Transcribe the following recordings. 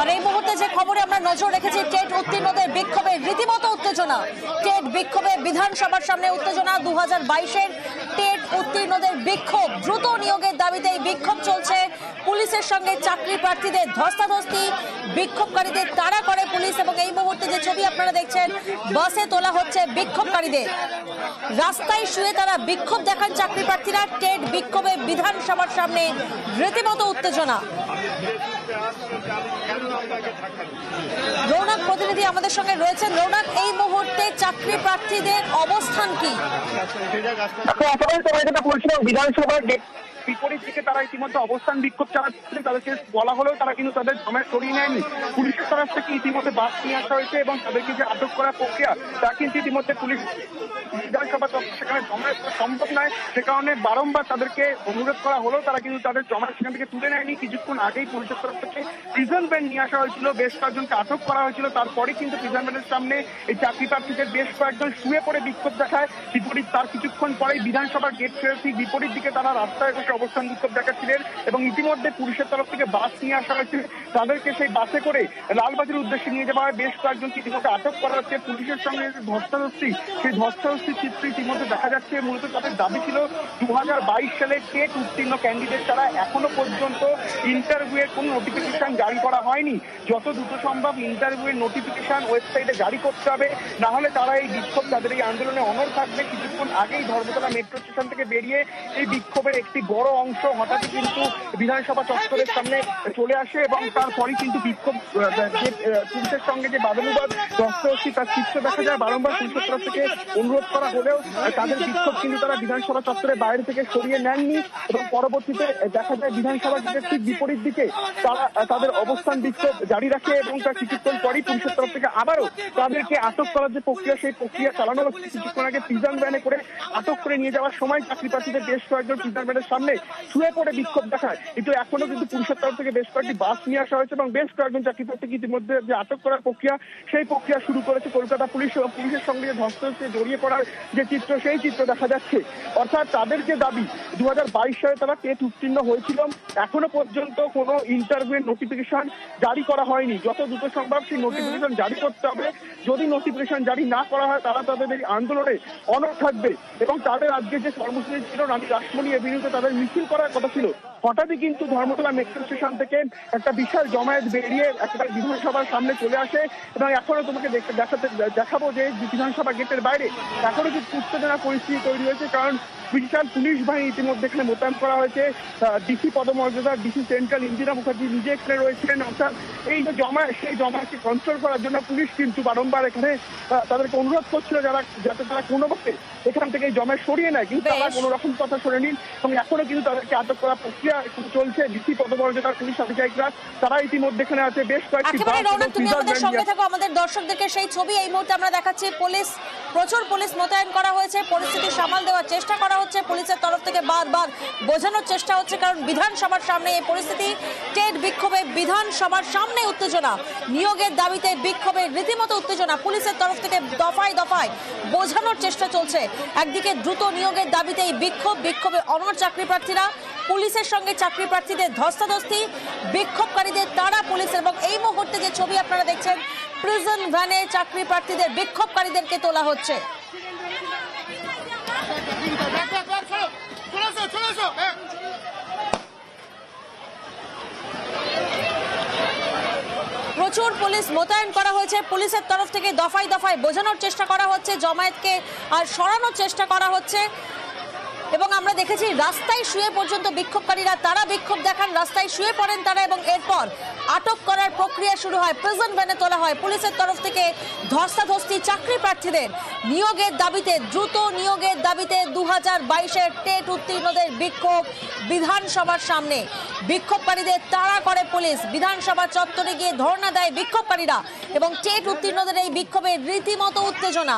আর এই মুহূর্তে যে খবরে আমরা নজর রেখেছি, টেট উত্তীর্ণদের বিক্ষোভে রীতিমতো উত্তেজনা। টেট বিক্ষোভে বিধানসভার সামনে উত্তেজনা দু হাজার বাইশের। টেট উত্তীর্ণদের বিক্ষোভ, দ্রুত নিয়োগের দাবিতে এই বিক্ষোভ চলছে। পুলিশের সঙ্গে চাকরি প্রার্থীদের ধস্তাধস্তি, বিক্ষোভকারীদের তাড়া করে পুলিশ এবং এই মুহূর্তে যে ছবি আপনারা দেখছেন, বাসে তোলা হচ্ছে বিক্ষোভকারীদের। রাস্তায় শুয়ে তারা বিক্ষোভ দেখান চাকরি প্রার্থীরা, টেট বিক্ষোভে বিধানসভার সামনে রীতিমতো উত্তেজনা। রৌনক প্রতিনিধি আমাদের সঙ্গে রয়েছেন। রৌনক এই মুহূর্তে চাকরি প্রার্থীদের অবস্থান কি? বিধানসভার বিপরীত দিকে তারা ইতিমধ্যে অবস্থান বিক্ষোভ চালাচ্ছে। তাদেরকে বলা হলেও তারা কিন্তু তাদের জমায় সরিয়ে নেয়নি। পুলিশের তরফ থেকে ইতিমধ্যে বাস নিয়ে আসা হয়েছে এবং তাদেরকে যে আটক করার প্রক্রিয়া, তা কিন্তু ইতিমধ্যে পুলিশ বিধানসভা সেখানে জমায়েত সম্ভব নয়। সে কারণে বারংবার তাদেরকে অনুরোধ করা হলেও তারা কিন্তু তাদের জমায়েত সেখান থেকে তুলে নেয়নি। কিছুক্ষণ আগেই পুলিশের তরফ থেকে প্রিজন ব্যান্ড নিয়ে আসা হয়েছিল, বেশ কয়েকজনকে আটক করা হয়েছিল। তারপরে কিন্তু প্রিজন ব্যান্ডের সামনে এই চাকরি প্রার্থীদের বেশ কয়েকজন শুয়ে পড়ে বিক্ষোভ দেখায়। বিপরীত তার কিছুক্ষণ পরেই বিধানসভার গেট ছেড়ে বিপরীত দিকে তারা রাস্তায় বসে অবস্থান বিক্ষোভ দেখাচ্ছিলেন এবং ইতিমধ্যে পুলিশের তরফ থেকে বাস নিয়ে আসা হয়েছে। তাদেরকে সেই বাসে করে লালবাজার উদ্দেশ্যে নিয়ে যাওয়া হয় বেশ কয়েকজনকে ইতিমধ্যে আটক করা হচ্ছে। পুলিশের সঙ্গে ধস্তাধস্তি সেই ধস্তাধস্তির চিত্র ইতিমধ্যে দেখা যাচ্ছে। মূলত তাদের দাবি ছিল দু সালে টেট উত্তীর্ণ ক্যান্ডিডেট ছাড়া এখনও পর্যন্ত ইন্টারভিউয়ের কোনো নোটিফিকেশন জারি করা হয়নি। যত দ্রুত সম্ভব ইন্টারভিউয়ের নোটিফিকেশন ওয়েবসাইটে জারি করতে হবে। না হলে তারা এই বিক্ষোভ তাদের এই আন্দোলনে অনর থাকবে। কিছুক্ষণ আগেই ধর্মতলা মেট্রো স্টেশন থেকে বেরিয়ে এই বিক্ষোভের একটি বড় অংশ হঠাৎই কিন্তু বিধানসভা চত্বরের সামনে চলে আসে এবং তারপরেই কিন্তু বিক্ষোভ যে পুলিশের সঙ্গে যে বাদানুবাদ দস্তরস্তি তার চিত্র দেখা যায়, বারংবার পুলিশের তরফ থেকে অনুরোধ করা হলেও তাদের বিক্ষোভ কিন্তু তারা বিধানসভা চত্বরের বাইরে থেকে সরিয়ে নেননি এবং পরবর্তীতে দেখা যায় বিধানসভা ঠিক বিপরীত দিকে তারা, তাদের অবস্থান বিক্ষোভ জারি রাখে এবং তার কিছুক্ষণ পরই পুলিশের তরফ থেকে আবারও তাদেরকে আটক করার যে প্রক্রিয়া, সেই প্রক্রিয়া চালানো হচ্ছে কিছুক্ষণ আগে প্রিজন ভ্যানে করে আটক করে নিয়ে যাওয়ার সময় চাকরি প্রার্থীদের বেশ কয়েকজন প্রিজন ভ্যানের সামনে শুয়ে পড়ে বিক্ষোভ দেখায়। কিন্তু এখনও কিন্তু পুলিশের তরফ থেকে বেশ কয়েকটি বাস নিয়ে আসা হয়েছে এবং বেশ কয়েকজন চাকরি প্রার্থীকে ইতিমধ্যে যে আটক করার প্রক্রিয়া, সেই প্রক্রিয়া শুরু করেছে কলকাতা পুলিশ এবং পুলিশের সঙ্গে যে ধস্তাধস্তি জড়িয়ে পড়ার যে চিত্র, সেই চিত্র দেখা যাচ্ছে। অর্থাৎ তাদের যে দাবি দু সালে তারা টেট উত্তীর্ণ হয়েছিল। এখনও পর্যন্ত কোনো ইন্টারভিউ নোটিফিকেশন জারি করা হয়নি। যত দ্রুত সম্ভব সেই নোটিফিকেশন জারি করতে হবে। যদি নোটিফিকেশন জারি না করা হয়, তারা তাদের এই আন্দোলনে অনড় থাকবে এবং তাদের আজকে যে কর্মসূচি ছিল, রানী রাসমণি এভিনিউতে তাদের মিছিল করার কথা ছিল। হঠাৎই কিন্তু ধর্মতলা মেট্রো স্টেশন থেকে একটা বিশাল জমায়েত বেরিয়ে একেবারে বিধানসভার সামনে চলে আসে এবং এখনও তোমাকে দেখাতে দেখাবো যে বিধানসভা গেটের বাইরে এখনও কিন্তু উত্তেজনা পরিস্থিতি তৈরি হয়েছে কারণ বিশাল পুলিশ বাহিনী ইতিমধ্যে এখানে মোতায়েন করা হয়েছে। ডিসি পদমর্যাদা ডিসি সেন্ট্রাল ইন্দিরা মুখার্জি নিজে এখানে রয়েছেন। অর্থাৎ এই যে জমা সেই জমাকে কন্ট্রোল করার জন্য পুলিশ কিন্তু বারংবার এখানে তাদেরকে অনুরোধ করছিল যারা যাতে তারা কোনোভাবে এখান থেকে এই জমায় সরিয়ে নেয়। কিন্তু তারা কোনো রকম কথা শোনেনি এবং এখনও কিন্তু তাদেরকে আটক করা প্রক্রিয়া চলছে পদমর্যাদার পুলিশ আধিকারিকরা তারা ইতিমধ্যে এখানে আছে বেশ কয়েকটি একেবারে রৌনক তুমি আমাদের সঙ্গে থাকো আমাদের দর্শকদেরকে সেই ছবি এই মুহূর্তে আমরা দেখাচ্ছি পুলিশ প্রচুর পুলিশ মোতায়েন করা হয়েছে পরিস্থিতি সামাল দেওয়ার চেষ্টা করা হচ্ছে পুলিশের তরফ থেকে বারবার বোঝানোর চেষ্টা হচ্ছে কারণ বিধানসভার সামনে এই পরিস্থিতি টেট বিক্ষোভে বিধানসভার সামনে উত্তেজনা নিয়োগের দাবিতে বিক্ষোভে রীতিমতো উত্তেজনা পুলিশের তরফ থেকে দফায় দফায় বোঝানোর চেষ্টা চলছে একদিকে দ্রুত নিয়োগের দাবিতে এই বিক্ষোভ বিক্ষোভে অনর চাকরি প্রার্থীরা পুলিশের সঙ্গে চাকরি প্রার্থীদের ধস্তাধস্তি, বিক্ষোভকারীদের তারা পুলিশ এবং এই মুহূর্তে যে ছবি আপনারা দেখছেন প্রিজন ভ্যানে চাকরি প্রার্থীদের, বিক্ষোভকারীদেরকে তোলা হচ্ছে. প্রচুর পুলিশ মোতায়েন করা হয়েছে পুলিশের তরফ থেকে দফায় দফায় বোঝানোর চেষ্টা করা হচ্ছে, জমায়েতকে আর সরানোর চেষ্টা করা হচ্ছে এবং আমরা দেখেছি রাস্তায় শুয়ে পর্যন্ত বিক্ষোভকারীরা, তারা বিক্ষোভ দেখান, রাস্তায় শুয়ে পড়েন তারা এবং এরপর আটক করার প্রক্রিয়া শুরু হয়। প্রিজন ভ্যানে তোলা হয়। পুলিশের তরফ থেকে ধস্তাধস্তি চাকরি প্রার্থীদের নিয়োগের দাবিতে, দ্রুত নিয়োগের দাবিতে দু হাজার বাইশের টেট উত্তীর্ণদের বিক্ষোভ বিধানসভার সামনে। বিক্ষোভকারীদের তাড়া করে পুলিশ। বিধানসভা চত্বরে গিয়ে ধর্ণা দেয় বিক্ষোভকারীরা এবং টেট উত্তীর্ণদের এই বিক্ষোভের রীতিমতো উত্তেজনা।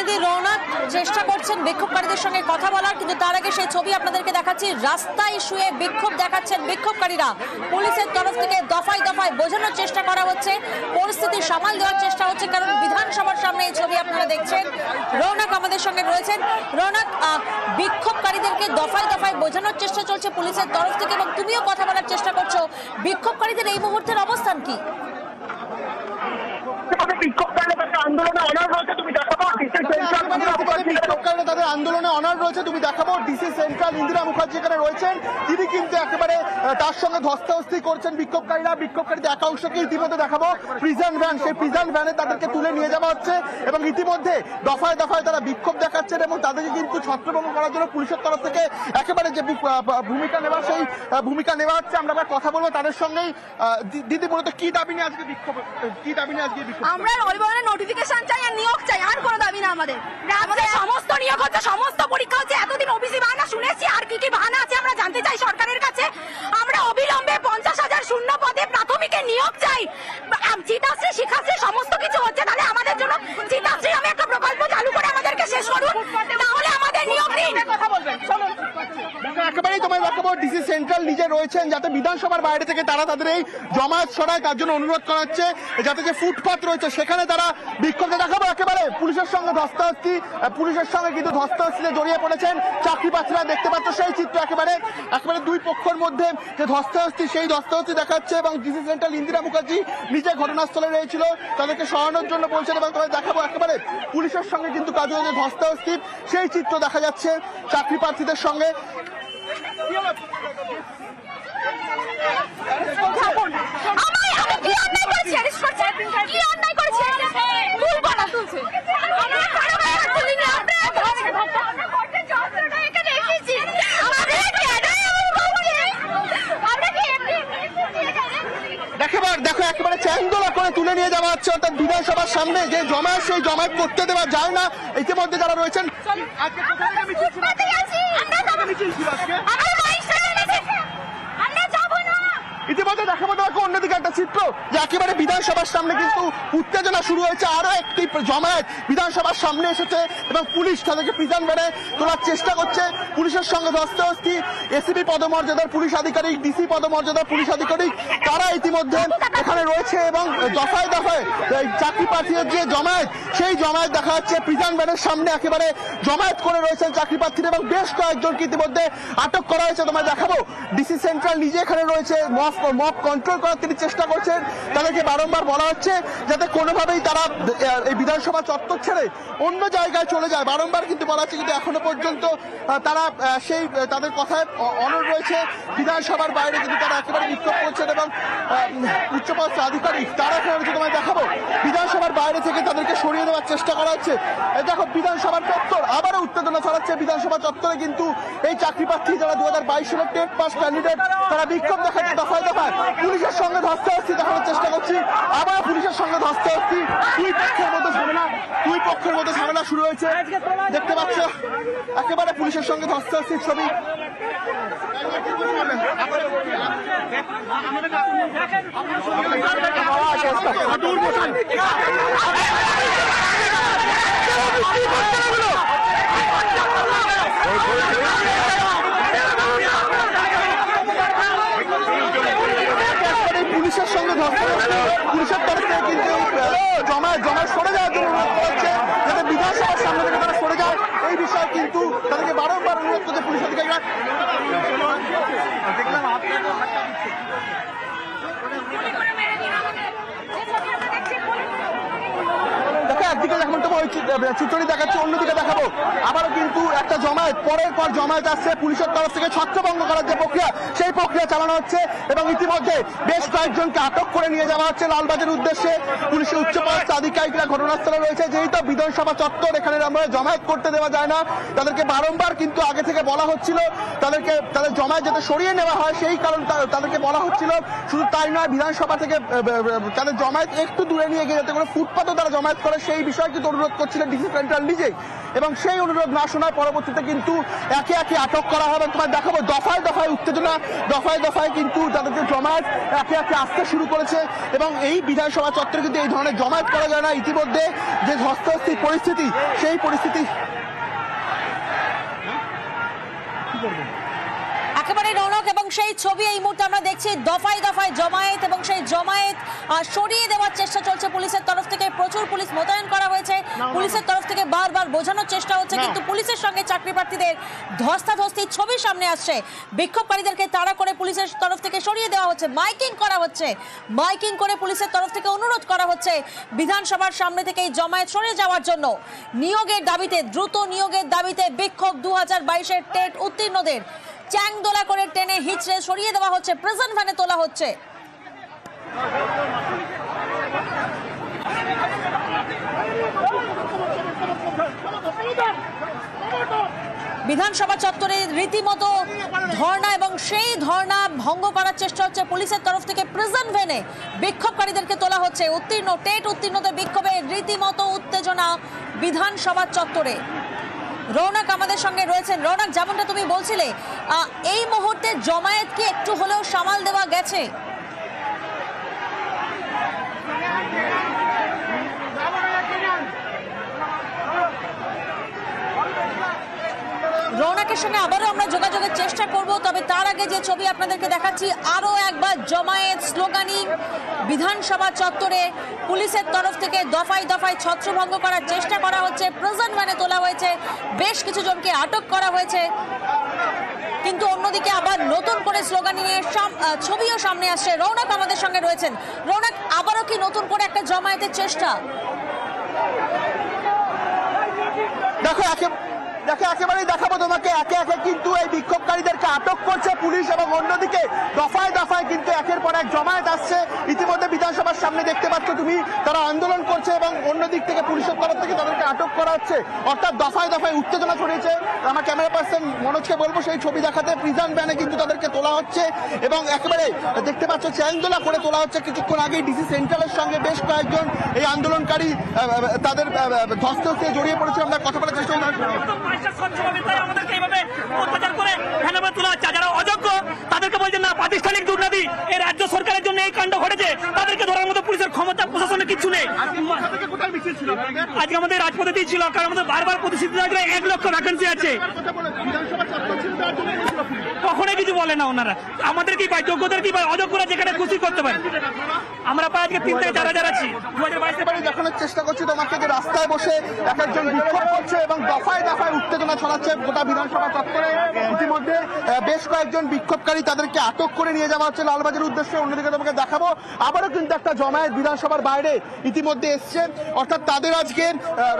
প্রতিনিধি রৌনক চেষ্টা করছেন বিক্ষোভকারীদের সঙ্গে কথা বলার, কিন্তু তার আগে সেই ছবি আপনাদেরকে দেখাচ্ছি। রাস্তায় শুয়ে বিক্ষোভ দেখাচ্ছেন বিক্ষোভকারীরা। পুলিশের তরফ থেকে দফায় দফায় বোঝানোর চেষ্টা করা হচ্ছে। পরিস্থিতি সামাল দেওয়ার চেষ্টা হচ্ছে, কারণ বিধানসভার সামনে এই ছবি আপনারা দেখছেন। রৌনক আমাদের সঙ্গে রয়েছেন। রৌনক বিক্ষোভকারীদেরকে দফায় দফায় বোঝানোর চেষ্টা চলছে পুলিশের তরফ থেকে, এবং তুমিও কথা বলার চেষ্টা করছ। বিক্ষোভকারীদের এই মুহূর্তের অবস্থান কি? বিক্ষোভকারীরা আন্দোলনে অনার রয়েছে তুমি দেখাবো একেবারে তাদের আন্দোলনে অনার রয়েছে তুমি দেখাবো ডিসি সেন্ট্রাল ইন্দিরা মুখার্জি এখানে রয়েছেন তিনি কিন্তু একেবারে তার সঙ্গে ধস্তাধস্তি করছেন বিক্ষোভকারীরা বিক্ষোভকারীদের একাংশকে ইতিমধ্যে দেখাবো প্রিজন ভ্যান সেই প্রিজন ভ্যানে তাদেরকে তুলে নিয়ে যাওয়া হচ্ছে এবং ইতিমধ্যে দফায় দফায় তারা বিক্ষোভ দেখাচ্ছেন এবং তাদেরকে কিন্তু ছত্রভঙ্গ করার জন্য পুলিশের তরফ থেকে একেবারে যে ভূমিকা নেওয়া সেই ভূমিকা নেওয়া হচ্ছে। আমরা আবার কথা বলব তাদের সঙ্গেই। দিদি মূলত কি দাবি নিয়ে আজকে বিক্ষোভ কি দাবি নিয়ে আজকে বিক্ষোভ আমরা নোটিফিকেশন চাই আর নিয়োগ চাই। আর কোনো দাবি না আমাদের। আমাদের সমস্ত নিয়োগ হচ্ছে সমস্ত পরীক্ষা হচ্ছে। এতদিন ওবিসি বাহানা শুনেছি আর কি কি বাহানা আছে আমরা জানতে চাই সরকারের কাছে। আমরা অবিলম্বে পঞ্চাশ হাজার শূন্য পদে প্রাথমিকে নিয়োগ চাই। চিতাশ্রী শিখাশ্রী সমস্ত কিছু হচ্ছে তাহলে আমাদের জন্য চিতাশ্রী আমি একটা প্রকল্প চালু করে আমাদেরকে শেষ করুন। তাহলে আমাদের নিয়োগ দিন। কথা বলবেন একেবারেই তোমায় দেখাবো ডিসি সেন্ট্রাল নিজে রয়েছেন যাতে বিধানসভার বাইরে থেকে তারা তাদের এই জমায়েত সরায় তার জন্য অনুরোধ করা হচ্ছে। যাতে যে ফুটপাত রয়েছে সেখানে তারা বিক্ষোভে দেখাবো একেবারে। পুলিশের সঙ্গে ধস্তাধস্তি পুলিশের সঙ্গে কিন্তু ধস্তাধস্তিতে জড়িয়ে পড়েছেন। চাকরি প্রার্থীরা দেখতে পাচ্ছ সেই চিত্র একেবারে। একেবারে দুই পক্ষের মধ্যে যে ধস্তাধস্তি সেই ধস্তাধস্তি দেখাচ্ছে এবং ডিসি সেন্ট্রাল ইন্দিরা মুখার্জি নিজে ঘটনাস্থলে রয়েছিল। তাদেরকে সরানোর জন্য বলছেন এবং তোমায় দেখাবো একেবারে পুলিশের সঙ্গে কিন্তু কাজে যে ধস্তাধস্তি সেই চিত্র দেখা যাচ্ছে চাকরি প্রার্থীদের সঙ্গে। আমি কি অন্যায় করেছি? কি অন্যায় করেছি? তুলবো এমনি দেখেবার দেখো একেবারে চ্যাংদোলা করে তুলে নিয়ে যাওয়া হচ্ছে অর্থাৎ বিধানসভার সামনে যে জমায়েত সেই জমায়েত করতে দেওয়া যায় না। ইতিমধ্যে যারা রয়েছেন আজকে কোথা থেকে মিছিল ছিল? ফুটপাতে আছি। আমরা যাব মিছিল ছিল আজকে? আমরা মাইক সামনে আমরা যাব না ইতিমধ্যে দেখো অন্যদিকে একটা চিত্র যে একেবারে বিধানসভার সামনে কিন্তু উত্তেজনা শুরু হয়েছে, আরও একটি জমায়েত বিধানসভার সামনে এসেছে এবং পুলিশ তাদেরকে প্রিজন বেড়ে তোলার চেষ্টা করছে। পুলিশের সঙ্গে ধস্তাধস্তি, এসিপি পদমর্যাদার পুলিশ আধিকারিক, ডিসি পদমর্যাদার পুলিশ আধিকারিক, তারা ইতিমধ্যে এখানে রয়েছে এবং দফায় দফায় চাকরি প্রার্থীদের যে জমায়েত, সেই জমায়েত দেখা যাচ্ছে। প্রিজন ব্যানের সামনে একেবারে জমায়েত করে রয়েছেন চাকরি প্রার্থীরা এবং বেশ কয়েকজনকে ইতিমধ্যে আটক করা হয়েছে। তোমায় দেখাবো। ডিসি সেন্ট্রাল নিজে এখানে রয়েছে মফ কন্ট্রোল করার তিনি চেষ্টা করছেন। তাদেরকে বারংবার বলা হচ্ছে যাতে কোনোভাবেই তারা এই বিধানসভা চত্বর ছেড়ে অন্য জায়গায় চলে যায়। বারংবার কিন্তু বলা হচ্ছে কিন্তু এখনও পর্যন্ত তারা সেই তাদের কথায় অ- অনড় রয়েছে। বিধানসভার বাইরে কিন্তু তারা একেবারে বিক্ষোভ করছেন এবং উচ্চপদস্থ আধিকারিক তারা রয়েছে তোমায় দেখাবো। বিধানসভার বাইরে থেকে তাদেরকে সরিয়ে দেওয়ার চেষ্টা করা হচ্ছে। দেখো, বিধানসভার চত্বর আবারও উত্তেজনা ছড়াচ্ছে। বিধানসভা চত্বরে কিন্তু এই চাকরি প্রার্থী যারা দু হাজার বাইশ সালের টেট পাস ক্যান্ডিডেট, তারা বিক্ষোভ দেখাচ্ছে। দফায় দফায় পুলিশের সঙ্গে ধস্তাধস্তি দেখানোর চেষ্টা করছি। আবার পুলিশের সঙ্গে ধস্তাধস্তি দুই পক্ষের মধ্যে ঝামেলা, দুই পক্ষের মধ্যে ঝামেলা শুরু হয়েছে। দেখতে পাচ্ছ? একেবারে পুলিশের সঙ্গে ধস্তাধস্তির ছবি। এই পুলিশের সঙ্গে ধস্তাধস্তি পুলিশের তরফ থেকে কিন্তু জমা জমা সরে যাওয়ার জন্য অনুরোধ করছে, যাতে বিধানসভার সামনে থেকে তারা সরে যায়। এই বিষয়ে কিন্তু তাদেরকে বারংবার অনুরোধ করছে পুলিশ অধিকারীরা। দেখো, একদিকে যেমন অন্যদিকে দেখাবো। কিন্তু উদ্দেশ্যে। পুলিশের উচ্চপদস্থ আধিকারিকরা ঘটনাস্থলে রয়েছে। যেহেতু বিধানসভা চত্বর, এখানে জমায়েত করতে দেওয়া যায় না। তাদেরকে বারংবার কিন্তু আগে থেকে বলা হচ্ছিল। তাদেরকে তাদের জমায়েত যাতে সরিয়ে নেওয়া হয়, সেই কারণ তাদেরকে বলা হচ্ছিল। শুধু তাই নয়, বিধানসভা থেকে তাদের জমায়েত একটু দূরে নিয়ে গিয়ে যাতে করে ফুটপাতও তারা জমায়েত করে, সেই বিষয়ে কিন্তু অনুরোধ করছিলেন ডিসি সেন্ট্রাল নিজেই। এবং সেই অনুরোধ না শোনার পরবর্তীতে কিন্তু একে একে আটক করা হবে। তোমার দেখাবো, দফায় দফায় উত্তেজনা, দফায় দফায় কিন্তু তাদের যে জমায়েত, একে একে আসতে শুরু করেছে। এবং এই বিধানসভা চত্বরে কিন্তু এই ধরনের জমায়েত করা যায় না। ইতিমধ্যে যে হস্তস্থির পরিস্থিতি, সেই পরিস্থিতি একেবারে রৌনক এবং সেই ছবি এই মুহূর্তে আমরা দেখছি দফায় দফায় জমায়েত এবং সেই জমায়েত সরিয়ে দেওয়ার চেষ্টা চলছে পুলিশের তরফ থেকে। প্রচুর পুলিশ মোতায়েন করা হয়েছে। পুলিশের তরফ থেকে বারবার বোঝানোর চেষ্টা হচ্ছে কিন্তু পুলিশের সঙ্গে চাকরি প্রার্থীদের ধস্তাধস্তির ছবি সামনে আসছে। বিক্ষোভকারীদেরকে তাড়া করে পুলিশের তরফ থেকে সরিয়ে দেওয়া হচ্ছে মাইকিং করা হচ্ছে। মাইকিং করে পুলিশের তরফ থেকে অনুরোধ করা হচ্ছে বিধানসভার সামনে থেকে এই জমায়েত সরে যাওয়ার জন্য। নিয়োগের দাবিতে দ্রুত নিয়োগের দাবিতে বিক্ষোভ দু হাজার বাইশের টেট উত্তীর্ণদের। চ্যাংদোলা করে টেনে হিচড়ে সরিয়ে দেওয়া হচ্ছে। প্রেজেন্ট ভ্যানে তোলা হচ্ছে। বিধানসভা চত্বরে রীতিমতো ধর্ণা এবং সেই ধর্ণা ভঙ্গ করার চেষ্টা হচ্ছে পুলিশের তরফ থেকে। প্রেজেন্ট ভ্যানে বিক্ষোভকারীদেরকে তোলা হচ্ছে। উত্তীর্ণ, টেট উত্তীর্ণদের বিক্ষোভে রীতিমতো উত্তেজনা বিধানসভা চত্বরে। রৌনক আমাদের সঙ্গে রয়েছেন। রৌনক, যেমনটা তুমি বলছিলে এই মুহূর্তে জমায়েতকে একটু হলেও সামাল দেওয়া গেছে? রৌনকের সঙ্গে আবারও আমরা যোগাযোগের চেষ্টা করব। তবে তার আগে যে ছবি আপনাদেরকে দেখাচ্ছি, আরও একবার জমায়েত স্লোগানিং বিধানসভা চত্বরে পুলিশের তরফ থেকে দফায় দফায় ছত্রভঙ্গ করার চেষ্টা করা হচ্ছে। প্রেজেন্ট ভ্যানে তোলা হয়েছে, বেশ কিছু জনকে আটক করা হয়েছে। কিন্তু অন্যদিকে আবার নতুন করে স্লোগানিং নিয়ে ছবিও সামনে আসছে। রৌনক আমাদের সঙ্গে রয়েছেন। রৌনক, আবারও কি নতুন করে একটা জমায়েতের চেষ্টা? দেখো, একে দেখো, একেবারেই দেখাবো তোমাকে। একে একে কিন্তু এই বিক্ষোভকারীদেরকে আটক করছে পুলিশ এবং অন্যদিকে দফায় দফায় কিন্তু একের পর এক জমায়েত আসছে। ইতিমধ্যে বিধানসভার সামনে দেখতে পাচ্ছ তুমি, তারা আন্দোলন করছে এবং অন্যদিক থেকে পুলিশের তরফ থেকে তাদেরকে আটক করা হচ্ছে। অর্থাৎ দফায় দফায় উত্তেজনা ছড়িয়েছে। আমার ক্যামেরা পার্সন মনোজকে বলব, সেই ছবি দেখাতে প্রিজন ভ্যানে কিন্তু তাদেরকে তোলা হচ্ছে এবং একেবারে দেখতে পাচ্ছ চ্যাংদোলা করে তোলা হচ্ছে। কিছুক্ষণ আগে ডিসি সেন্ট্রালের সঙ্গে বেশ কয়েকজন এই আন্দোলনকারী তাদের ধস্ত জড়িয়ে পড়েছে। আমরা কথা বলার চেষ্টা আমাদেরকে এইভাবে অত্যাচার করে তোলা হচ্ছে। যারা অযোগ্য, তাদেরকে বলছেন না প্রাতিষ্ঠানিক দুর্নীতি এই রাজ্য সরকারের জন্য এই কাণ্ড ঘটেছে। তাদেরকে ধরার মতো পুলিশের ক্ষমতা প্রশাসনের কিছু নেই। আজকে আমাদের রাজপথে ছিল, কারণ আমাদের বারবার প্রতিশ্রুতি দেওয়া এক লক্ষ ভ্যাকেন্সি আছে। কখনোই কিছু বলে না ওনারা। আমাদের কি পাই যোগ্যদের কি পাই অযোগ্যরা যেখানে খুশি করতে পারে? আমরা পাই আজকে তিন থেকে চার হাজার আছি। দু হাজার বাইশে দেখানোর চেষ্টা করছি তোমাকে যে রাস্তায় বসে এক একজন বিক্ষোভ করছে এবং দফায় দফায় উত্তেজনা ছড়াচ্ছে গোটা বিধানসভা চত্বরে। ইতিমধ্যে বেশ কয়েকজন বিক্ষোভকারী তাদেরকে আটক করে নিয়ে যাওয়া হচ্ছে লালবাজার উদ্দেশ্যে। অন্যদিকে তোমাকে দেখাবো, আবারও কিন্তু একটা জমায়েত বিধানসভার বাইরে ইতিমধ্যে এসছে। অর্থাৎ তাদের আজকে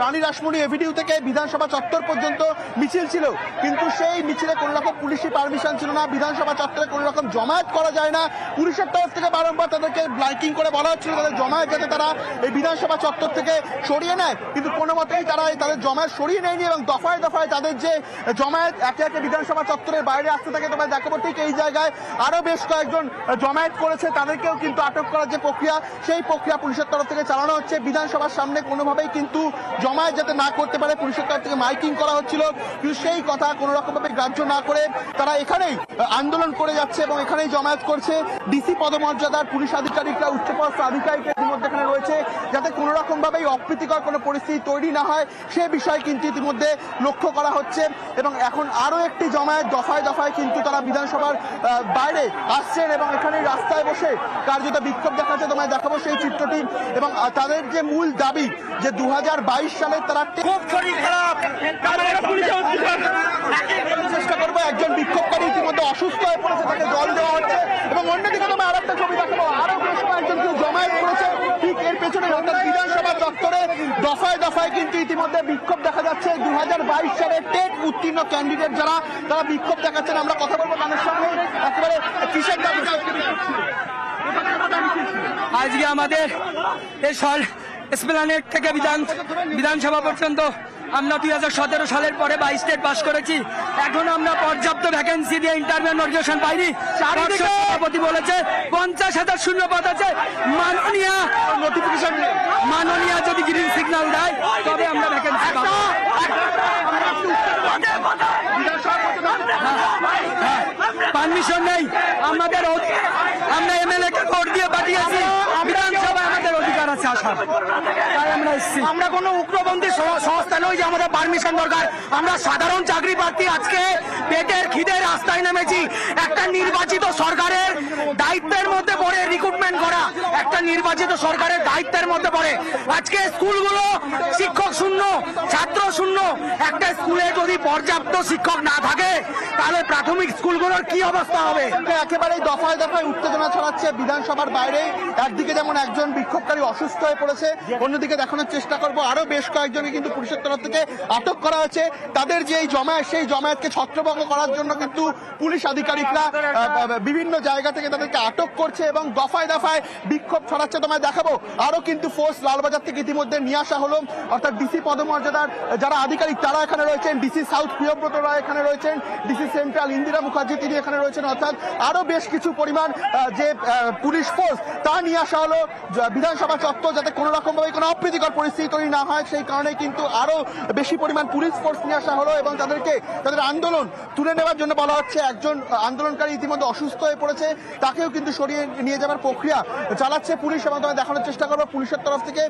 রানী রাসমণি এভিনিউ থেকে বিধানসভা চত্বর পর্যন্ত মিছিল ছিল। কিন্তু সেই মিছিলে কোনো রকম পুলিশি পারমিশন ছিল না। বিধানসভা চত্বরে কোনো রকম জমায়েত করা যায় না। পুলিশের তরফ থেকে বারংবার তাদেরকে ব্লাইকিং করে বলা হচ্ছিল, তাদের জমায়েত যাতে তারা এই বিধানসভা চত্বর থেকে সরিয়ে নেয়। কিন্তু কোনো মতেই তারা এই তাদের জমায়েত সরিয়ে নেয়নি এবং দফায় দফায় তাদের যে জমায়েত একে একে বিধানসভা চত্বরের বাইরে আসতে থাকে, তোমায় দেখাবো ঠিক এই জায়গায়। আরও বেশ কয়েকজন জমায়েত করেছে, তাদেরকেও কিন্তু আটক করার যে প্রক্রিয়া, সেই প্রক্রিয়া পুলিশের তরফ থেকে চালানো হচ্ছে। বিধানসভার সামনে কোনোভাবেই কিন্তু জমায়েত যাতে না করতে পারে, পুলিশের তরফ থেকে মাইকিং করা হচ্ছিল। কিন্তু সেই কথা কোনো রকম ভাবে গ্রাহ্য না করে তারা এখানেই আন্দোলন করে যাচ্ছে এবং এখানেই জমায়েত করছে। ডিসি পদমর্যাদার পুলিশ আধিকারিকরা উচ্চপদস্থ আধিকারিকের ইতিমধ্যে এখানে রয়েছে, যাতে কোনো রকম ভাবেই অপ্রীতিকর কোনো পরিস্থিতি তৈরি না হয়, সে বিষয় কিন্তু ইতিমধ্যে লক্ষ্য করা হচ্ছে। এবং এখন আরও একটি জমায়েত দফায় দফায় কিন্তু তারা বিধানসভার বাইরে আসছেন এবং এখানে রাস্তায় বসে কার্যত বিক্ষোভ দেখাচ্ছে তোমায় দেখাবো সেই চিত্রটি। এবং তাদের যে মূল দাবি যে দু হাজার বাইশ সালে তারা খুব শরীর খারাপ। চেষ্টা করব একজন বিক্ষোভকারী ইতিমধ্যে অসুস্থ হয়ে পড়েছে তাকে জল দেওয়া হচ্ছে। এবং অন্যদিকে তোমায় আর একটা ছবি দেখাবো আরও সময় একজন কেউ জমায়েত করেছে। ঠিক এর পেছনে অর্থাৎ বিধানসভা দপ্তরে দফায় দফায় কিন্তু ইতিমধ্যে বিক্ষোভ দেখা যাচ্ছে। দু সালে টেট উত্তীর্ণ ক্যান্ডিডেট যারা, তারা বিক্ষোভ দেখাচ্ছেন। আমরা কথা বলব তাদের সঙ্গে একেবারে কিসের আজকে আমাদের এই সর স্প্লানেট থেকে বিধান বিধানসভা পর্যন্ত আমরা দুই হাজার সতেরো সালের পরে বাইশ স্টেট পাস করেছি। এখন আমরা পর্যাপ্ত ভ্যাকেন্সি দিয়ে ইন্টারভিউ নোটিফিকেশন পাইনি। সভাপতি বলেছে পঞ্চাশ হাজার শূন্য পদ আছে। মাননীয় নোটিফিকেশন মাননীয় যদি গ্রিন সিগন্যাল দেয় তবে আমরা ভ্যাকেন্সি পাবো। পারমিশন নেই। আমাদের আমরা এমএলএ কে ভোট দিয়ে পাঠিয়েছি বিধানসভায় আমাদের অধিকার আছে আমরা উগ্রপন্থী সংস্থা নই যে আমাদের পারমিশন দরকার। আমরা সাধারণ চাকরি প্রার্থী আজকে পেটের খিদে রাস্তায় নেমেছি। একটা নির্বাচিত সরকারের দায়িত্বের মধ্যে পড়ে রিক্রুটমেন্ট করা। একটা নির্বাচিত সরকারের দায়িত্বের মধ্যে পড়ে। আজকে স্কুলগুলো শিক্ষক শূন্য, ছাত্র শূন্য। একটা স্কুলে যদি পর্যাপ্ত শিক্ষক না থাকে, তাহলে প্রাথমিক স্কুলগুলোর কি অবস্থা হবে? একেবারেই দফায় দফায় উত্তেজনা ছড়াচ্ছে বিধানসভার বাইরে। একদিকে যেমন একজন বিক্ষোভকারী অসুস্থ হয়ে পড়েছে। অন্যদিকে দেখানোর চেষ্টা করব, আরও বেশ কয়েকজনকে কিন্তু পুলিশের তরফ থেকে আটক করা হয়েছে। তাদের যে এই জমায়েত, সেই জমায়েতকে ছত্রভঙ্গ করার জন্য কিন্তু পুলিশ আধিকারিকরা বিভিন্ন জায়গা থেকে তাদেরকে আটক করছে এবং দফায় দফায় বিক্ষোভ ছড়াচ্ছে। তোমায় দেখাবো, আরও কিন্তু ফোর্স লালবাজার থেকে ইতিমধ্যে নিয়ে আসা হলো। অর্থাৎ ডিসি পদমর্যাদার যারা আধিকারিক, তারা এখানে রয়েছেন। ডিসি সাউথ প্রিয়ব্রত রায় এখানে রয়েছেন। ডিসি সেন্ট্রাল ইন্দিরা মুখার্জি তিনি এখানে রয়েছেন। অর্থাৎ আরও বেশ কিছু পরিমাণ যে পুলিশ ফোর্স তা নিয়ে আসা হলো। বিধানসভা চত্বর যাতে কোনো রকম ভাবে কোনো অপ্রীতিকর পরিস্থিতি তৈরি না হয় সেই কারণে কিন্তু আরও বেশি পরিমাণ পুলিশ ফোর্স নিয়ে আসা হলো এবং তাদেরকে তাদের আন্দোলন তুলে নেওয়ার জন্য বলা হচ্ছে একজন আন্দোলনকারী ইতিমধ্যে অসুস্থ হয়ে পড়েছে তাকেও কিন্তু সরিয়ে নিয়ে যাওয়ার প্রক্রিয়া চালাচ্ছে পুলিশ এবং তোমায় দেখানোর চেষ্টা করব। পুলিশের তরফ থেকে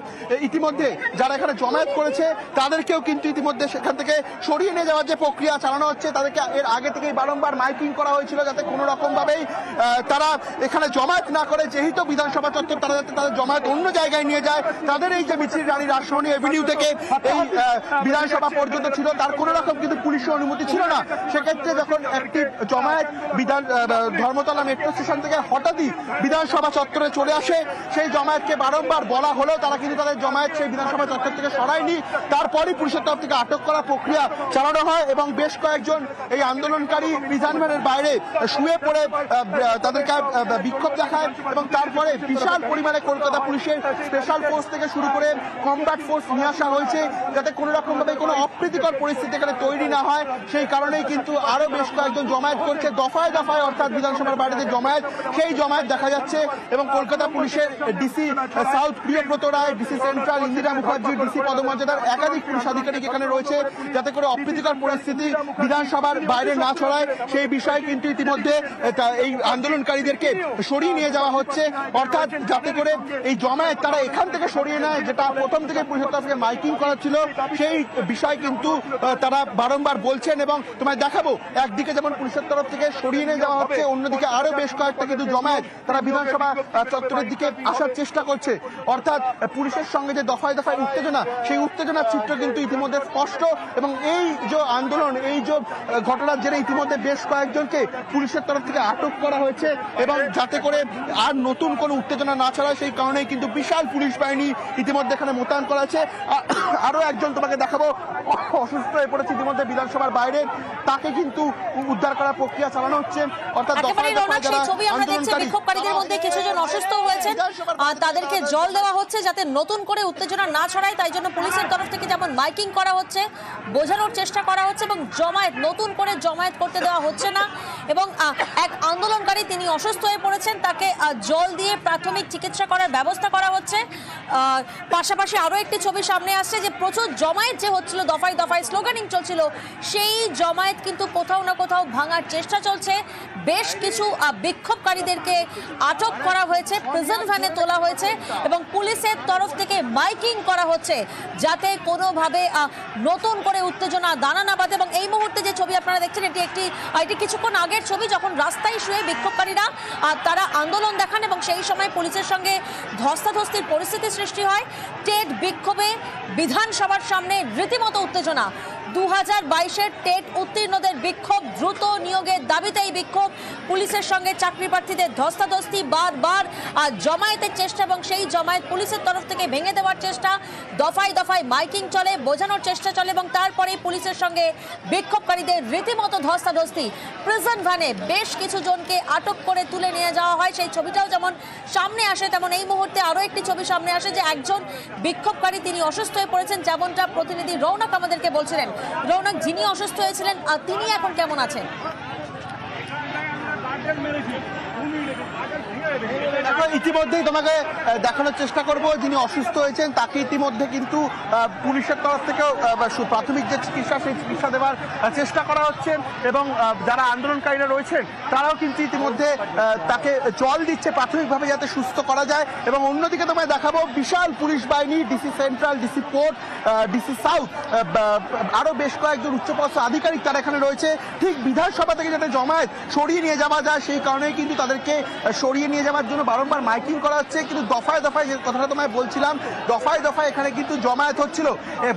ইতিমধ্যে যারা এখানে জমায়েত করেছে তাদেরকেও কিন্তু ইতিমধ্যে সেখান থেকে সরিয়ে নিয়ে যাওয়ার যে প্রক্রিয়া চালানো হচ্ছে তাদেরকে এর আগে থেকেই বারংবার মাইকিং করা হয়েছিল যাতে কোনো রকম ভাবেই আহ, তারা এখানে জমায়েত না করে যেহেতু বিধানসভা চত্বর তারা যাতে তাদের জমায়েত অন্য জায়গায় নিয়ে যায়। তাদের এই যে মিছিল রানী রাজসহনী এভিনিউ থেকে এই বিধানসভা পর্যন্ত ছিল, তার কোনো রকম কিন্তু পুলিশের অনুমতি ছিল না। সেক্ষেত্রে যখন একটি জমায়েত বিধান ধর্মতলা মেট্রো স্টেশন থেকে হঠাৎই বিধানসভা চত্বরে চলে আসে, সেই জমায়েতকে বারংবার বলা হলেও তারা কিন্তু তাদের জমায়েত সেই বিধানসভা চত্বর থেকে সরায়নি। তারপরই পুলিশের তরফ থেকে আটক করার প্রক্রিয়া চালানো হয় এবং বেশ কয়েকজন এই আন্দোলনকারী প্রিজানম্যানের বাইরে শুয়ে পড়ে তাদেরকে বিক্ষোভ দেখায় এবং তারপরে বিশাল পরিমাণে কলকাতা পুলিশের স্পেশাল ফোর্স থেকে শুরু করে কমব্যাট ফোর্স নিয়ে আসা হয়েছে যাতে কোনো রকম ভাবে কোনো অপ্রীতিকর পরিস্থিতি এখানে তৈরি না হয়। সেই কারণেই কিন্তু আরও বেশ কয়েকজন জমায়েত করছে, দফায় দফায় অর্থাৎ বিধানসভার যে জমায়েত। সেই জমায়েত দেখা যাচ্ছে এবং কলকাতা পুলিশের DC south Priyabrata Roy DC central Indira Mukherjee DC পদমর্যাদার একাধিক পুলিশ আধিকারিক এখানে রয়েছে, যাতে করে অপ্রীতিকর পরিস্থিতি বিধানসভার বাইরে না ছড়ায়। সেই বিষয়ে কিন্তু ইতিমধ্যে এই আন্দোলনকারীদেরকে সরিয়ে নিয়ে যাওয়া হচ্ছে। অর্থাৎ যাতে করে এই জমায়েত তারা এখান থেকে সরিয়ে নেয়, যেটা প্রথম থেকে তরফ মাইকিং করা ছিল, সেই বিষয় কিন্তু তারা বারংবার বলছেন এবং তোমায় দেখাবো, একদিকে যেমন পুলিশের তরফ থেকে সরিয়ে নিয়ে যাওয়া হচ্ছে, অন্যদিকে আরও বেশ কয়েকটা কিন্তু জমায়েত, তারা বিধানসভা চত্বরের দিকে আসার চেষ্টা করছে। অর্থাৎ পুলিশের সঙ্গে যে দফায় দফায় উত্তেজনা, সেই উত্তেজনার চিত্র কিন্তু ইতিমধ্যে স্পষ্ট এবং এই যে আন্দোলন, এই যে ঘটনার জেরে ইতিমধ্যে বেশ কয়েকজনকে পুলিশের তরফ থেকে আটক করা হয়েছে এবং যাতে করে আর নতুন কোনো উত্তেজনা না ছড়ায়, সেই কারণেই কিন্তু বিশাল পুলিশ বাহিনী ইতিমধ্যে এখানে মোতায়েন করা আছে। আ- আরও একজন তোমাকে দেখাবো অসুস্থ হয়ে পড়েছে ইতিমধ্যে বিধানসভার বাইরে। তাকে কিন্তু উদ্ধার করার প্রক্রিয়া চালানো হচ্ছে। অর্থাৎ ছবি আমরা দেখছি। বিক্ষোভকারীদের মধ্যে কিছুজন অসুস্থ হয়েছেন। আর তাদেরকে জল দেওয়া হচ্ছে যাতে নতুন করে উত্তেজনা না ছড়ায়। তাই জন্য পুলিশের তরফ থেকে যেমন মাইকিং করা হচ্ছে বোঝানোর চেষ্টা করা হচ্ছে এবং জমায়েত নতুন করে জমায়েত করতে দেওয়া হচ্ছে না। এবং এক আন্দোলনকারী তিনি অসুস্থ হয়ে পড়েছেন। তাকে জল দিয়ে প্রাথমিক চিকিৎসা করার ব্যবস্থা করা হচ্ছে। পাশাপাশি আরও একটি ছবি সামনে আসছে যে প্রচুর জমায়েত যে হচ্ছিল, দফায় দফায় স্লোগানিং চলছিল, সেই জমায়েত কিন্তু কোথাও না কোথাও ভাঙার চেষ্টা চলছে। বেশ কিছু বিক্ষোভকারীদেরকে আটক করা হয়েছে প্রিজন ভ্যানে তোলা হয়েছে এবং পুলিশের তরফ থেকে মাইকিং করা হচ্ছে যাতে কোনোভাবে নতুন করে উত্তেজনা দানা না বাঁধে এবং এই মুহূর্তে যে ছবি আপনারা দেখছেন, এটি একটি এটি কিছুক্ষণ আগের ছবি যখন রাস্তায় শুয়ে বিক্ষোভকারীরা তারা আন্দোলন দেখান এবং সেই সময় পুলিশের সঙ্গে ধস্তাধস্তির পরিস্থিতি সৃষ্টি হয়। টেট বিক্ষোভে বিধানসভার সামনে রীতিমতো উত্তেজনা। দু হাজার বাইশের টেট উত্তীর্ণদের বিক্ষোভ, দ্রুত নিয়োগের দাবিতে এই বিক্ষোভ। পুলিশের সঙ্গে চাকরি প্রার্থীদের ধস্তাধস্তি বারবার জমায়েতের চেষ্টা এবং সেই জমায়েত পুলিশের তরফ থেকে ভেঙে দেওয়ার চেষ্টা। দফায় দফায় মাইকিং চলে, বোঝানোর চেষ্টা চলে এবং তারপরেই পুলিশের সঙ্গে বিক্ষোভকারীদের রীতিমতো ধস্তাধস্তি। প্রিজন ভ্যানে বেশ কিছু জনকে আটক করে তুলে নিয়ে যাওয়া হয়। সেই ছবিটাও যেমন সামনে আসে, তেমন এই মুহূর্তে আরও একটি ছবি সামনে আসে যে একজন বিক্ষোভকারী তিনি অসুস্থ হয়ে পড়েছেন, যেমনটা প্রতিনিধি রৌনক আমাদেরকে বলছিলেন। রৌনক যিনি অসুস্থ হয়েছিলেন তিনি এখন কেমন আছেন? ইতিমধ্যেই তোমাকে দেখানোর চেষ্টা করব যিনি অসুস্থ হয়েছেন, তাকে ইতিমধ্যে কিন্তু পুলিশের তরফ সু- প্রাথমিক যে চিকিৎসা, সেই চিকিৎসা দেওয়ার চেষ্টা করা হচ্ছে এবং যারা আন্দোলনকারীরা রয়েছেন, তারাও কিন্তু ইতিমধ্যে তাকে জল দিচ্ছে প্রাথমিকভাবে যাতে সুস্থ করা যায় এবং অন্যদিকে তোমায় দেখাবো বিশাল পুলিশ বাহিনী, DC central, DC port DC south আরও বেশ কয়েকজন উচ্চপদস্থ আধিকারিক তারা এখানে রয়েছে। ঠিক বিধানসভা থেকে যাতে জমায়েত সরিয়ে নিয়ে যাওয়া যায়, সেই কারণেই কিন্তু তাদেরকে সরিয়ে নিয়ে যাওয়ার জন্য বারংবার মাইকিং করা হচ্ছে কিন্তু দফায় দফায় যে কথাটা তোমায় বলছিলাম দফায় দফায় এখানে কিন্তু জমায়েত হচ্ছিল।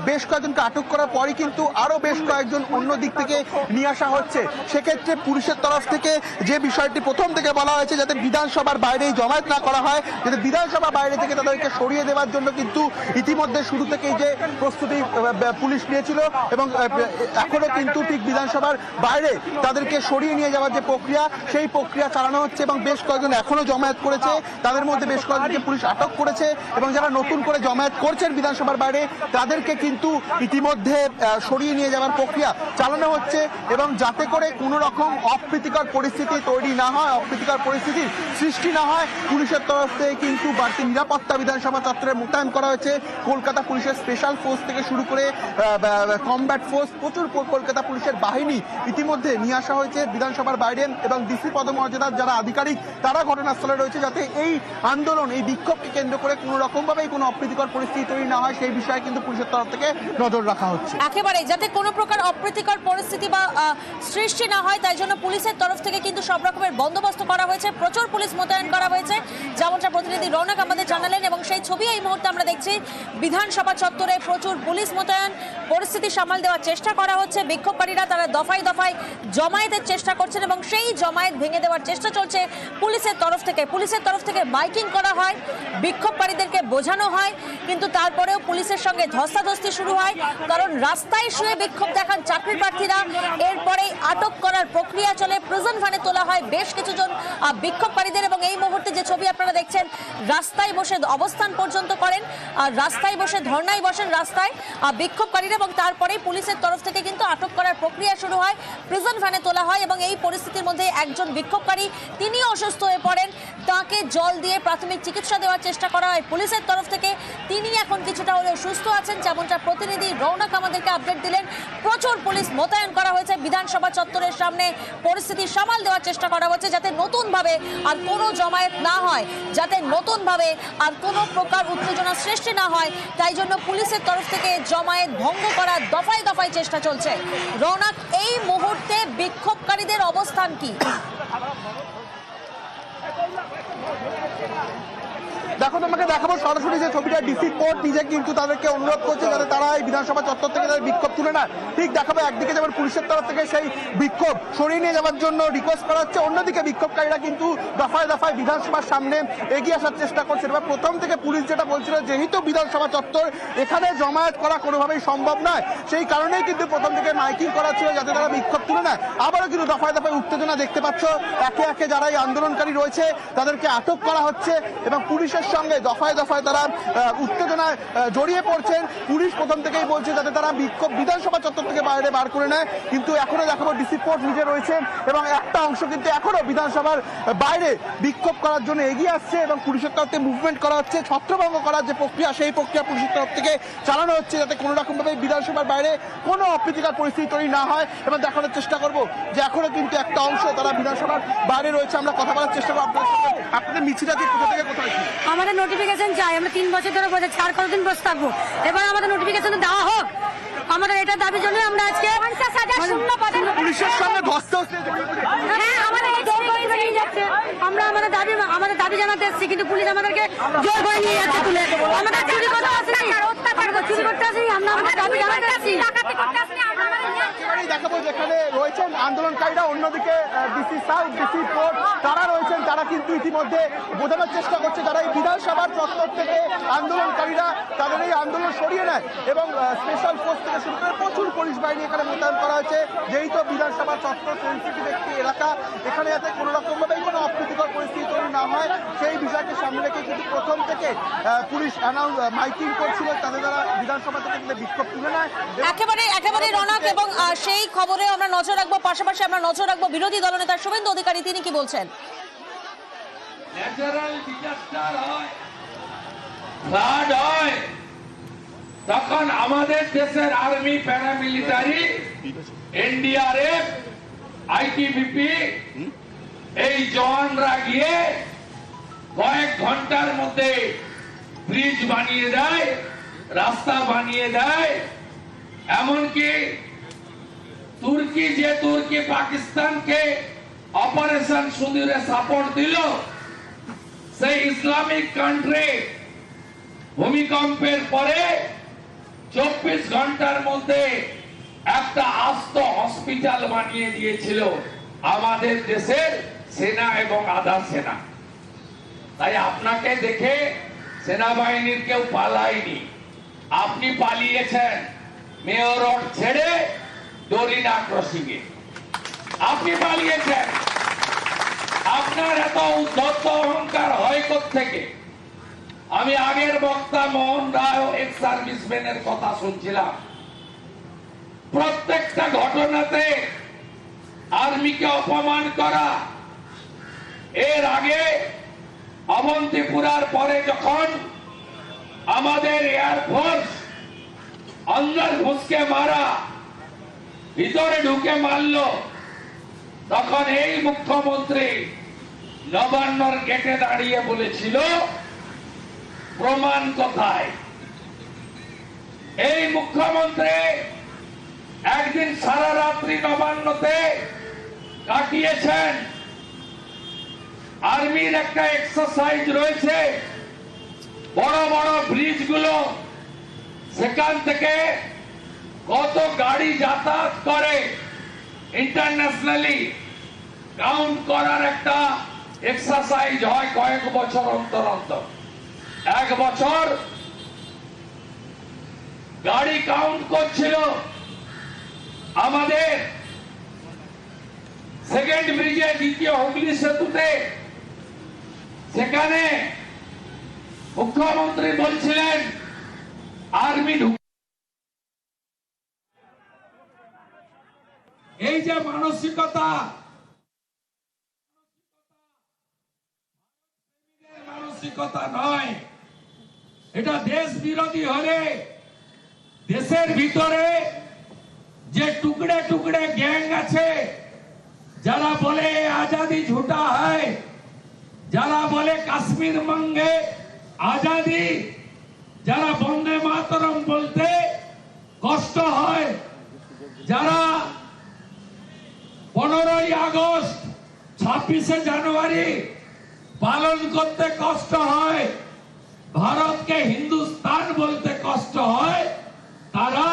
বেশ কয়েকজনকে আটক করার পরই কিন্তু আরও বেশ কয়েকজন অন্য দিক থেকে নিয়ে আসা হচ্ছে। সেক্ষেত্রে পুলিশের তরফ থেকে যে বিষয়টি প্রথম থেকে বলা হয়েছে যাতে বিধানসভার বাইরে এই জমায়েত না করা হয় যাতে বিধানসভা বাইরে থেকে তাদেরকে সরিয়ে দেওয়ার জন্য কিন্তু ইতিমধ্যে শুরু থেকেই যে প্রস্তুতি পুলিশ নিয়েছিল এবং আহ, এখনও কিন্তু ঠিক বিধানসভার বাইরে তাদেরকে সরিয়ে নিয়ে যাওয়ার যে প্রক্রিয়া সেই প্রক্রিয়া চালানো হচ্ছে এবং বেশ কয়েকজন এখনও জমায়েত করেছে। তাদের মধ্যে বেশ কয়েকজনকে পুলিশ আটক করেছে এবং যারা নতুন করে জমায়েত করছেন বিধানসভার বাইরে, তাদেরকে কিন্তু ইতিমধ্যে সরিয়ে নিয়ে যাওয়ার প্রক্রিয়া চালানো হচ্ছে এবং যাতে করে কোনো রকম অপ্রীতিকর পরিস্থিতি তৈরি না হয়, অপ্রীতিকর পরিস্থিতির সৃষ্টি না হয়, পুলিশের তরফ থেকে কিন্তু বাড়তি নিরাপত্তা বিধানসভা চত্বরে মোতায়েন করা হয়েছে। কলকাতা পুলিশের স্পেশাল ফোর্স থেকে শুরু করে কমব্যাট ফোর্স প্রচুর কলকাতা পুলিশের বাহিনী ইতিমধ্যে নিয়ে আসা হয়েছে বিধানসভার বাইরে এবং ডিসি পদমর্যাদার যারা আধিকারিক, তারা ঘটনাস্থলে রয়েছে যাতে এই আন্দোলন, এই বিক্ষোভকে কেন্দ্র করে কোনো রকমভাবেই কোনো অপ্রীতিকর পরিস্থিতি তৈরি না হয়, সেই বিষয়ে কিন্তু পুলিশের তরফ থেকে নজর রাখা হচ্ছে। একেবারে, যাতে কোনো প্রকার অপ্রীতিকর পরিস্থিতি বা সৃষ্টি না হয়, তাই জন্য পুলিশের তরফ থেকে কিন্তু সব রকমের বন্দোবস্ত করা হয়েছে, প্রচুর পুলিশ মোতায়েন করা হয়েছে। যেমনটা প্রতিনিধি রৌনক আমাদের জানালেন এবং সেই ছবি এই মুহূর্তে আমরা দেখছি, বিধানসভা চত্বরে প্রচুর পুলিশ মোতায়েন, পরিস্থিতি সামাল দেওয়ার চেষ্টা করা হচ্ছে, বিক্ষোভকারীরা তারা দফায় দফায় জমায়েতের চেষ্টা করছেন এবং সেই জমায়েত ভেঙে দেওয়ার চেষ্টা চলছে পুলিশের তরফ থেকে। পুলিশের তরফ থেকে মাইকিং করা হয়, বিক্ষোভকারীদেরকে বোঝানো হয়, কিন্তু তারপরেও পুলিশের সঙ্গে ধস্তাধস্তি শুরু হয়। কারণ রাস্তায় শুয়ে বিক্ষোভ দেখান চাকরি প্রার্থীরা। এরপরেই আটক করার প্রক্রিয়া চলে। প্রিজন ভ্যানে তোলা হয় বেশ কিছুজন বিক্ষোভকারীদের এবং এই মুহূর্তে যে ছবি আপনারা দেখছেন, রাস্তায় বসে অবস্থান পর্যন্ত করেন, আর রাস্তায় বসে ধর্নায় বসেন রাস্তায় বিক্ষোভকারীরা এবং তারপরেই পুলিশের তরফ থেকে কিন্তু আটক করার প্রক্রিয়া শুরু হয়। প্রিজন ভ্যানে তোলা হয় এবং এই পরিস্থিতির মধ্যে একজন বিক্ষোভকারী, তিনিও অসুস্থ হয়ে পড়েন। তাকে জল দিয়ে প্রাথমিক চিকিৎসা দেওয়ার চেষ্টা করা হয়। পুলিশের তরফ থেকে তিনি এখন কিছুটা হলেও সুস্থ আছেন, যেমনটা প্রতিনিধি রৌনক আমাদেরকে আপডেট দিলেন। প্রচুর পুলিশ মোতায়েন করা হয়েছে, বিধানসভা চত্বরের সামনে পরিস্থিতি সামাল দেওয়ার চেষ্টা করা হচ্ছে, যাতে নতুনভাবে আর কোনো জমায়েত না হয়, যাতে নতুনভাবে আর কোনো প্রকার উত্তেজনা সৃষ্টি না হয়। তাই জন্য পুলিশের তরফ থেকে জমায়েত ভঙ্গ করার দফায় দফায় চেষ্টা চলছে। রৌনক, এই মুহূর্তে বিক্ষোভকারীদের অবস্থান কি? দেখো, তোমাকে দেখাবো সরাসরি যে ছবিটা ডিসি কোর্ট নিজে কিন্তু তাদেরকে অনুরোধ করছে যাতে তারা এই বিধানসভা চত্বর থেকে তাদের বিক্ষোভ তুলে না ঠিক দেখাবো, একদিকে যেমন পুলিশের তরফ থেকে সেই বিক্ষোভ সরিয়ে নিয়ে যাওয়ার জন্য রিকোয়েস্ট করা হচ্ছে, অন্যদিকে বিক্ষোভকারীরা কিন্তু দফায় দফায় বিধানসভার সামনে এগিয়ে আসার চেষ্টা করছে। এবার প্রথম থেকে পুলিশ যেটা বলছিল, যেহেতু বিধানসভা চত্বর এখানে জমায়েত করা কোনোভাবেই সম্ভব নয়, সেই কারণেই কিন্তু প্রথম থেকে মাইকিং করা ছিল যাতে তারা বিক্ষোভ তুলে নেয়। আবারও কিন্তু দফায় দফায় উত্তেজনা দেখতে পাচ্ছ, একে একে যারা এই আন্দোলনকারী রয়েছে, তাদেরকে আটক করা হচ্ছে এবং পুলিশের সঙ্গে দফায় দফায় তারা উত্তেজনায় জড়িয়ে পড়ছেন পুলিশ প্রথম থেকেই বলছে যাতে তারা বিক্ষোভ, বিধানসভা চত্বর থেকে বাইরে বার করে নেয় কিন্তু এখনও দেখাবো ডিসি কোর্ট নিজে রয়েছে এবং একটা অংশ কিন্তু এখনও বিধানসভার বাইরে বিক্ষোভ করার জন্য এগিয়ে আসছে এবং পুলিশের তরফ থেকে মুভমেন্ট করা হচ্ছে, ছত্রভঙ্গ করার যে প্রক্রিয়া, সেই প্রক্রিয়া পুলিশের তরফ থেকে চালানো হচ্ছে যাতে কোনো রকম ভাবে বিধানসভার বাইরে কোনো অপ্রীতিকর পরিস্থিতি তৈরি না হয় এবং দেখানোর চেষ্টা করব যে এখনও কিন্তু একটা অংশ তারা বিধানসভার বাইরে রয়েছে আমরা কথা বলার চেষ্টা করব আপনাদের। মিছিলটা কোথা থেকে কোথায়? আমাদের নোটিফিকেশন চাই। আমরা তিন বছর ধরে বসে আর কতদিন বসে থাকব? এবার আমাদের নোটিফিকেশন দেওয়া হোক। আমাদের এটা দাবির জন্য আমরা আজকে পুলিশের হ্যাঁ আমরা আমাদের দাবি আমাদের দাবি জানাতে এসেছি কিন্তু পুলিশ আমাদেরকে জোর করে নিয়ে যাচ্ছে তুলে। আমাদের চুরি করতে আসেনি। আমাদের চুরি করতে আসেনি আমরা আমাদের দাবি জানাতে এসেছি। সেটাই দেখাবো যেখানে রয়েছেন আন্দোলনকারীরা। অন্যদিকে ডিসি সাউথ ডিসি ফোর্ট তারা রয়েছেন, তারা কিন্তু ইতিমধ্যে বোঝানোর চেষ্টা করছে যারা এই বিধানসভার চত্বর থেকে আন্দোলনকারীরা তাদের এই আন্দোলন সরিয়ে নেয় এবং স্পেশাল ফোর্স থেকে শুরু করে প্রচুর পুলিশ বাহিনী এখানে মোতায়েন করা হয়েছে। যেই তো বিধানসভা চত্বর সেন্সিটিভ একটি এলাকা, এখানে যাতে কোনো রকমভাবেই কোনো অপ্রীতিকর পরিস্থিতি তৈরি না হয়, সেই বিষয়কে সামনে রেখে কিন্তু প্রথম থেকে পুলিশ অ্যানাউন্স মাইকিং করছিল। তাদের দ্বারা বিধানসভা থেকে বিক্ষোভ তুলে নেয়। একেবারে একেবারে রনক এবং সেই খবরে আমরা নজর রাখব, পাশাপাশি আমরা নজর রাখব বিরোধী দলনেতা শুভেন্দু অধিকারী, তিনি কি বলছেন? তখন আমাদের দেশের আর্মি প্যারামিলিটারি এনডিআরএফ আইটিবিপি এই জওয়ানরা গিয়ে কয়েক ঘণ্টার মধ্যে ব্রিজ বানিয়ে দেয়, রাস্তা বানিয়ে দেয়, এমনকি তুর্কি যে তুর্কি পাকিস্তানকে অপারেশন সুদূরে সাপোর্ট দিল, সেই ইসলামিক কান্ট্রি ভূমিকম্পের পরে চব্বিশ ঘণ্টার মধ্যে একটা আস্ত হসপিটাল বানিয়ে দিয়েছিল আমাদের দেশের সেনা এবং আধা সেনা। তাই আপনাকে দেখে সেনাবাহিনীর কেউ পালায়নি। আপনি পালিয়েছেন। মেয়র ছেড়ে ডোরিনা ক্রসিং এ আপনি পালিয়েছেন। আপনার এত উদ্ধত্ত অহংকার হয় থেকে আমি আগের বক্তা মোহন রায় এক্স সার্ভিসম্যানের কথা শুনছিলাম। প্রত্যেকটা ঘটনাতে আর্মিকে অপমান করা। এর আগে অবন্তিপুরার পরে যখন আমাদের এয়ারফোর্স অন্দর ঘুষকে মারা ভিতরে ঢুকে মারলো। তখন এই মুখ্যমন্ত্রী নবান্নর গেটে দাঁড়িয়ে বলেছিল, প্রমাণ কোথায়? এই মুখ্যমন্ত্রী একদিন সারা রাত্রি নবান্নতে কাটিয়েছেন। আর্মির একটা এক্সারসাইজ রয়েছে। বড় বড় ব্রিজগুলো সেখান থেকে কত গাড়ি যাতায়াত করে ইন্টারন্যাশনালি কাউন্ট করার একটা এক্সারসাইজ হয় কয়েক বছর অন্তর অন্তর। এক বছর গাড়ি কাউন্ট করছিল আমাদের সেকেন্ড ব্রিজে দ্বিতীয় হুগলি সেতুতে। সেখানে মুখ্যমন্ত্রী বলছিলেন আর্মি এই যে মানসিকতা মানসিকতা নয়। এটা দেশ বিরোধী হলে দেশের ভিতরে যে টুকরে টুকরে গ্যাং আছে, যারা বলে আজাদি ঝুটা হয়, যারা বলে কাশ্মীর মঙ্গে আজাদি, যারা বন্দে মাতরম বলতে কষ্ট হয়, যারা পনেরোই আগস্ট, ছাব্বিশে জানুয়ারি, পালন করতে কষ্ট হয়, ভারতকে হিন্দুস্তান বলতে কষ্ট হয়, তারা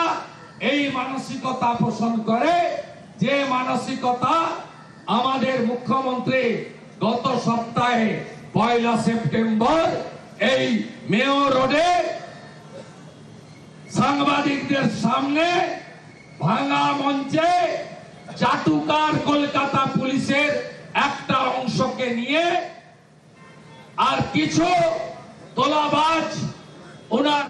এই মানসিকতা পোষণ করে, যে মানসিকতা আমাদের মুখ্যমন্ত্রী গত সপ্তাহে, পয়লা সেপ্টেম্বর, এই মেয় রোডে সাংবাদিকদের সামনে ভাঙা মঞ্চে চাটুকার কলকাতা পুলিশের একটা অংশকে নিয়ে আর কিছু তোলাবাজ ওনার